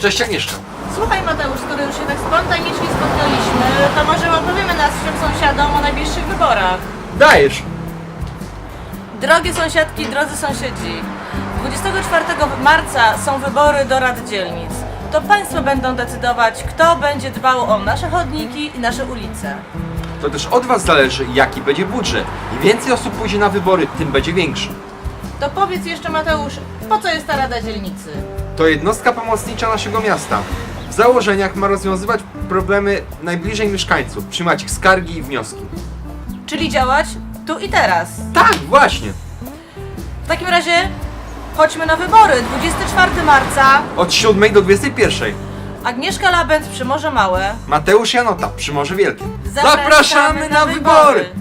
Cześć Agnieszka. Słuchaj Mateusz, skoro już się tak spontanicznie spotkaliśmy, to może opowiemy naszym sąsiadom o najbliższych wyborach. Dajesz. Drogie sąsiadki, drodzy sąsiedzi, 24 marca są wybory do rad dzielnic. To Państwo będą decydować, kto będzie dbał o nasze chodniki i nasze ulice. To też od Was zależy, jaki będzie budżet. Im więcej osób pójdzie na wybory, tym będzie większy. To powiedz jeszcze Mateusz, po co jest ta Rada Dzielnicy? To jednostka pomocnicza naszego miasta. W założeniach ma rozwiązywać problemy najbliżej mieszkańców, przyjmować ich skargi i wnioski. Czyli działać tu i teraz. Tak, właśnie. W takim razie chodźmy na wybory. 24 marca Od 7 do 21. Agnieszka Labęd przy Morze Małe. Mateusz Janota przy Morze Wielkim. Zapraszamy na wybory.